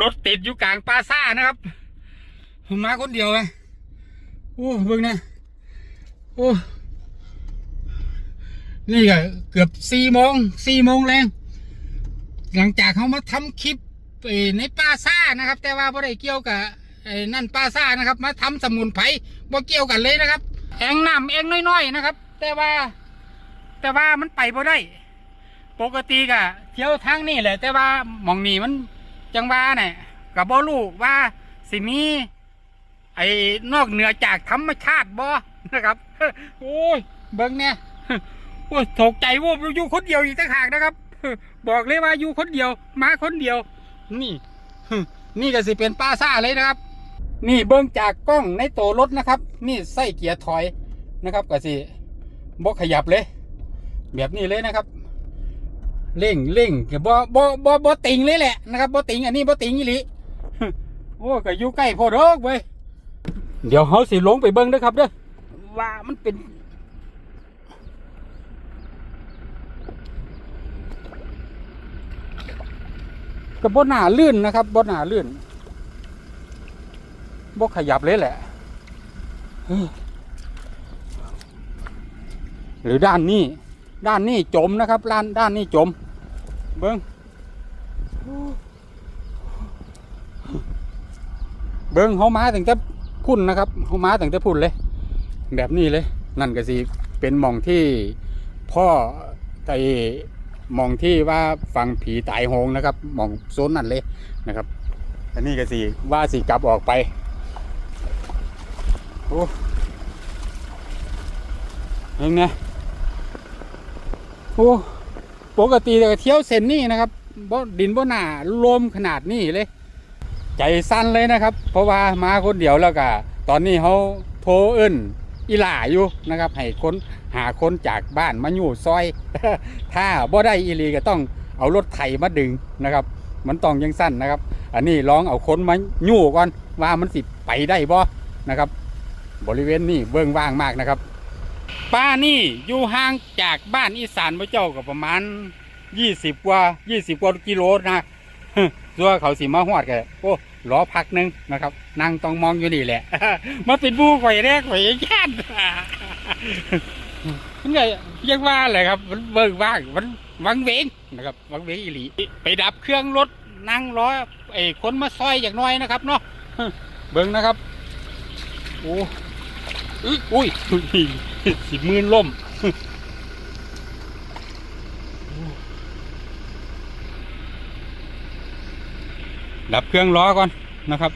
รถติดอยู่กลางปราซ่านะครับผมมาคนเดียวไงโอ้เบิ่งนะโอ้นี่ก็เกือบสี่โมงสี่โมงแรงหลังจากเขามาทำคลิปในปราซ่านะครับ แต่ว่าไม่ได้เกี่ยวกับนั่นปราซ่านะครับ มาทำสมุนไพรบ่เกี่ยวกันเลยนะครับแองน้ำแองน้อยๆนะครับ แต่ว่า แต่ว่ามันไปบ่ได้ ปกติก็เที่ยวทางนี่แหละ แต่ว่าหมองนี่มัน จังว่าเนี่ยกับบ่รู้ว่าสิมีไอ้นอกเหนือจากธรรมชาติบ่นะครับ โอ้ยเบิ่งเนี่ยโอ้ยตกใจว่าอยู่คนเดียวอีกต่างหากนะครับ บอกเลยว่าอยู่คนเดียวมาคนเดียว นี่นี่ก็สิเป็นป้าซ่าเลยนะครับ นี่เบิ่งจากกล้องในตัวรถนะครับ นี่ใส่เกียร์ถอยนะครับก็สิบ่ขยับเลย แบบนี้เลยนะครับ เร่งเร่งก็บ่บ่บ่บ่ติงเลยแหละนะครับบ่ติงอันนี้บ่ติงอีหลีโอ้ก็อยู่ใกล้โพดอกเว้ยเดี๋ยวเฮาสิลงไปเบิ่งเด้อครับเด้อว่ามันเป็นก็บ่หนาลื่นนะครับบ่หนาลื่นบ่ขยับเลยแหละเฮ้ยหรือด้านนี้ ด้านนี้จมนะครับด้านด้านนี้จม เบิ้งเบิ้งเขามาถึงแต่พุ่นนะครับเขามาถึงแต่พุ่นเลย แบบนี้เลย นั่นก็สิเป็นมองที่พ่อไอมองที่ว่าฟังผีตายโหงนะครับมองโซนนั่นเลยนะครับ อันนี้ก็สิว่าสิกลับออกไปโอ้ยังไงโอ้ ปกติเที่ยวเส้นนี่นะครับบ่ดินบ่หนาลมขนาดนี้เลย ใจสั้นเลยนะครับ เพราะว่ามาคนเดียวแล้วก็ตอนนี้เขาโทรเอิ้นอีหล่าอยู่นะครับ ให้คนหาคนจากบ้านมาอยู่ซอย ถ้าบ่ได้อีลีก็ต้องเอารถไถมาดึงนะครับ มันต้องยังสั้นนะครับ อันนี้ลองเอาคนมายู่ก่อนว่ามันสิไปได้บ่นะครับ บริเวณนี้เบื้องว่างมากนะครับ ป้านี่อยู่ห่างจากบ้านอีสานพระเจ้าก็ประมาณยี่สิบกว่ายี่สิบกว่ากิโลนะตัวเขาสิมาหอดกันโอ้รอพักหนึงนะครับนั่งต้องมองอยู่นี่แหละ มาเป็นบูข่อยแรกข่อยญาติมันก็ยังว่าเลยครับ มันเบิ่งว่างมันวังเวงนะครับวังเวงอีหลี ไปดับเครื่องรถนั่งรอไอ้คนมาซอยอย่างน้อยนะครับเนาะเบิ่งนะครับโอ้ อุ๊ยอุ้ยสิมืนล่มดับเครื่องล้อก่อนนะครับ